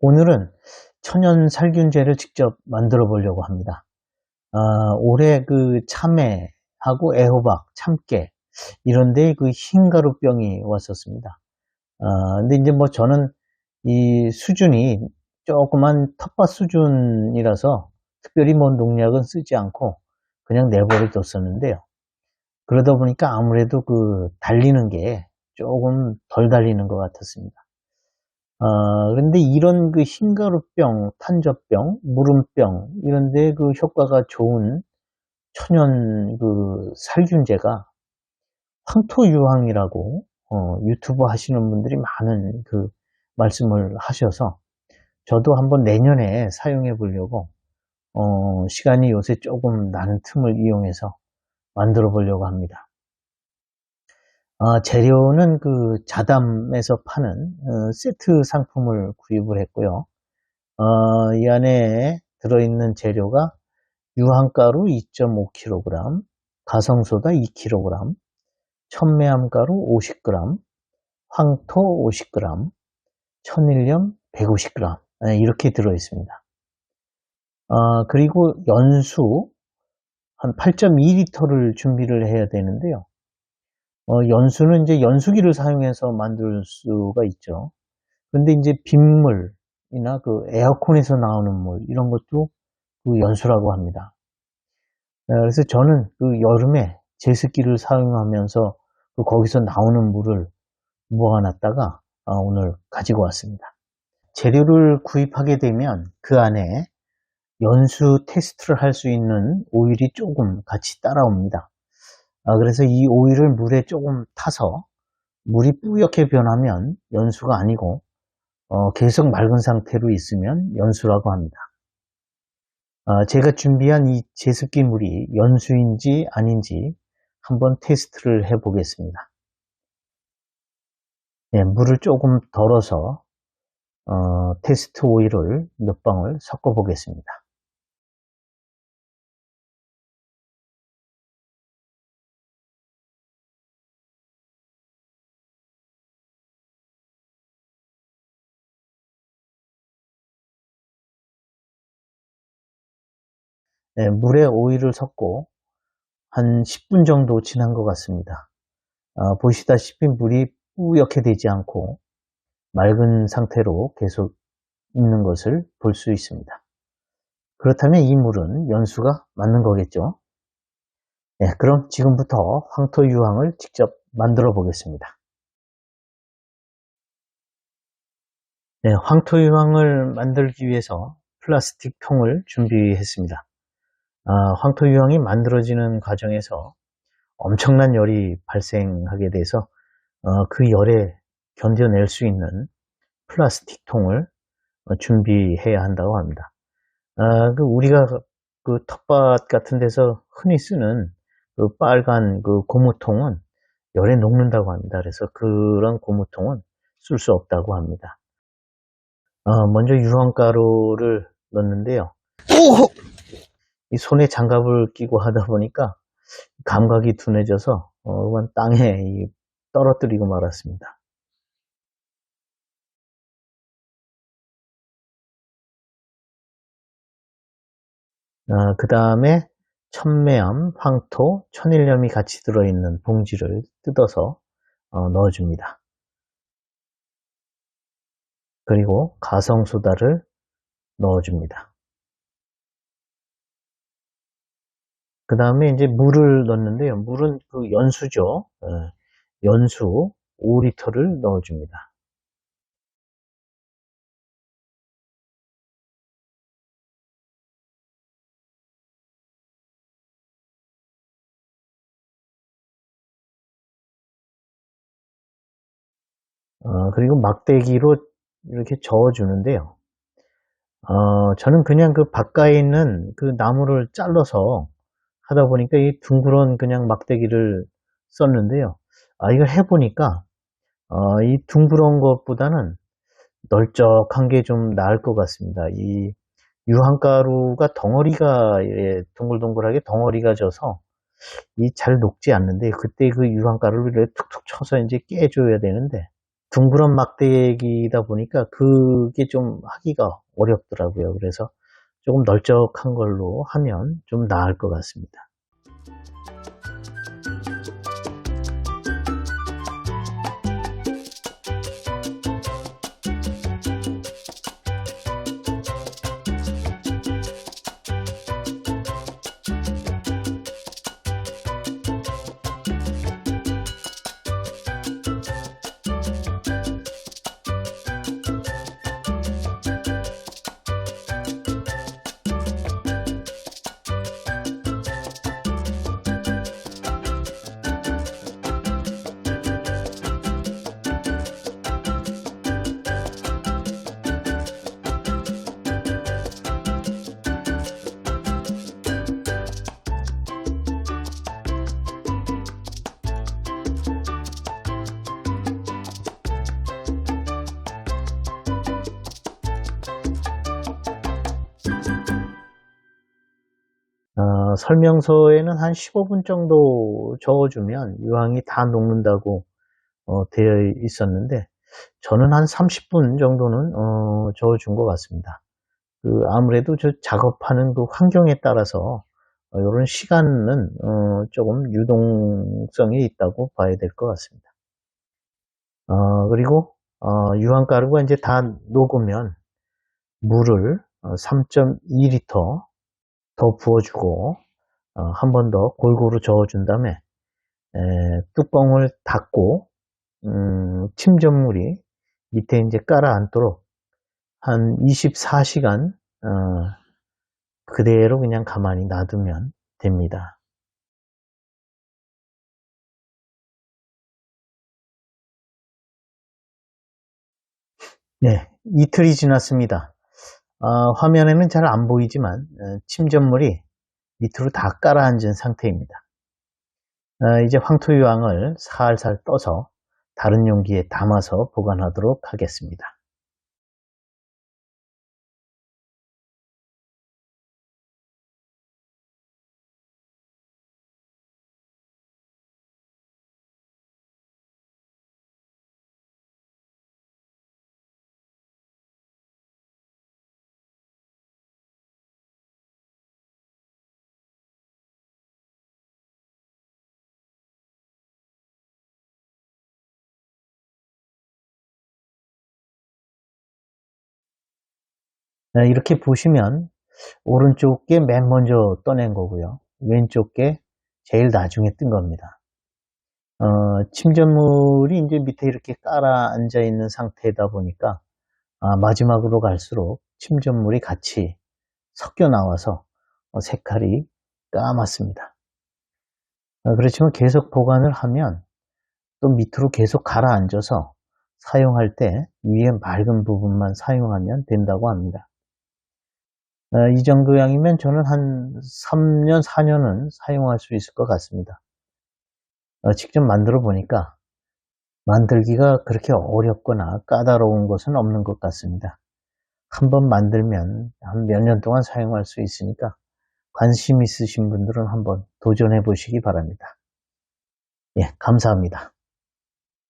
오늘은 천연 살균제를 직접 만들어 보려고 합니다. 아, 올해 그 참외하고 애호박, 참깨 이런데 그 흰가루병이 왔었습니다. 아, 근데 이제 뭐 저는 이 수준이 조그만 텃밭 수준이라서 특별히 뭐 농약은 쓰지 않고 그냥 내버려 뒀었는데요. 그러다 보니까 아무래도 그 달리는 게 조금 덜 달리는 것 같았습니다. 어, 그런데 이런 그 흰가루병, 탄저병, 무름병 이런데 그 효과가 좋은 천연 그 살균제가 황토유황이라고 어, 유튜브 하시는 분들이 많은 그 말씀을 하셔서 저도 한번 내년에 사용해 보려고 어, 시간이 요새 조금 나는 틈을 이용해서 만들어 보려고 합니다. 어, 재료는 그 자담에서 파는 어, 세트 상품을 구입을 했고요. 어, 이 안에 들어있는 재료가 유황가루 2.5kg, 가성소다 2kg, 천매암가루 50g, 황토 50g, 천일염 150g 이렇게 들어 있습니다. 어, 그리고 연수 한 8.2리터를 준비를 해야 되는데요. 어, 연수는 이제 연수기를 사용해서 만들 수가 있죠. 근데 이제 빗물이나 그 에어컨에서 나오는 물 이런 것도 그 연수라고 합니다. 어, 그래서 저는 그 여름에 제습기를 사용하면서 그 거기서 나오는 물을 모아놨다가 어, 오늘 가지고 왔습니다. 재료를 구입하게 되면 그 안에 연수 테스트를 할 수 있는 오일이 조금 같이 따라옵니다. 아, 그래서 이 오일을 물에 조금 타서 물이 뿌옇게 변하면 연수가 아니고 어, 계속 맑은 상태로 있으면 연수라고 합니다. 아, 제가 준비한 이 제습기 물이 연수인지 아닌지 한번 테스트를 해 보겠습니다. 네, 물을 조금 덜어서 어, 테스트 오일을 몇 방울 섞어 보겠습니다. 네, 물에 오일을 섞고 한 10분 정도 지난 것 같습니다. 어, 보시다시피 물이 뿌옇게 되지 않고 맑은 상태로 계속 있는 것을 볼 수 있습니다. 그렇다면 이 물은 연수가 맞는 거겠죠? 네, 그럼 지금부터 황토 유황을 직접 만들어 보겠습니다. 네, 황토 유황을 만들기 위해서 플라스틱 통을 준비했습니다. 아, 황토 유황이 만들어지는 과정에서 엄청난 열이 발생하게 돼서 어, 그 열에 견뎌낼 수 있는 플라스틱 통을 어, 준비해야 한다고 합니다. 아, 그 우리가 그 텃밭 같은 데서 흔히 쓰는 그 빨간 그 고무통은 열에 녹는다고 합니다. 그래서 그런 고무통은 쓸 수 없다고 합니다. 어, 먼저 유황가루를 넣는데요. 이 손에 장갑을 끼고 하다 보니까 감각이 둔해져서 어, 땅에 떨어뜨리고 말았습니다. 어, 그 다음에 천매암, 황토, 천일염이 같이 들어있는 봉지를 뜯어서 어, 넣어줍니다. 그리고 가성소다를 넣어줍니다. 그 다음에 이제 물을 넣는데요. 물은 그 연수죠. 예, 연수 5리터를 넣어줍니다. 어, 그리고 막대기로 이렇게 저어주는데요. 어, 저는 그냥 그 바깥에 있는 그 나무를 잘라서 하다 보니까 이 둥그런 그냥 막대기를 썼는데요. 아, 이걸 해보니까, 어, 이 둥그런 것보다는 널쩍한 게 좀 나을 것 같습니다. 이 유황가루가 덩어리가 예, 동글동글하게 덩어리가 져서 이 잘 녹지 않는데 그때 그 유황가루를 툭툭 쳐서 이제 깨줘야 되는데 둥그런 막대기다 보니까 그게 좀 하기가 어렵더라고요. 그래서 조금 널쩍한 걸로 하면 좀 나을 것 같습니다. 설명서에는 한 15분 정도 적어주면 유황이 다 녹는다고 어, 되어 있었는데 저는 한 30분 정도는 어, 적어준 것 같습니다. 그 아무래도 저 작업하는 그 환경에 따라서 이런 시간은 어, 조금 유동성이 있다고 봐야 될 것 같습니다. 어, 그리고 어, 유황가루가 이제 다 녹으면 물을 3.2리터 더 부어주고 어, 한 번 더 골고루 저어준 다음에 에, 뚜껑을 닫고 음, 침전물이 밑에 이제 깔아앉도록 한 24시간 어, 그대로 그냥 가만히 놔두면 됩니다. 네, 이틀이 지났습니다. 어, 화면에는 잘 안 보이지만 어, 침전물이 밑으로 다 깔아앉은 상태입니다. 어, 이제 황토유황을 살살 떠서 다른 용기에 담아서 보관하도록 하겠습니다. 이렇게 보시면 오른쪽 게 맨 먼저 떠낸 거고요. 왼쪽 게 제일 나중에 뜬 겁니다. 어, 침전물이 이제 밑에 이렇게 깔아 앉아 있는 상태다 보니까 아, 마지막으로 갈수록 침전물이 같이 섞여 나와서 어, 색깔이 까맣습니다. 어, 그렇지만 계속 보관을 하면 또 밑으로 계속 가라앉아서 사용할 때 위에 맑은 부분만 사용하면 된다고 합니다. 어, 이 정도 양이면 저는 한 3년, 4년은 사용할 수 있을 것 같습니다. 어, 직접 만들어 보니까 만들기가 그렇게 어렵거나 까다로운 것은 없는 것 같습니다. 한번 만들면 한 몇 년 동안 사용할 수 있으니까 관심 있으신 분들은 한번 도전해 보시기 바랍니다. 예, 감사합니다.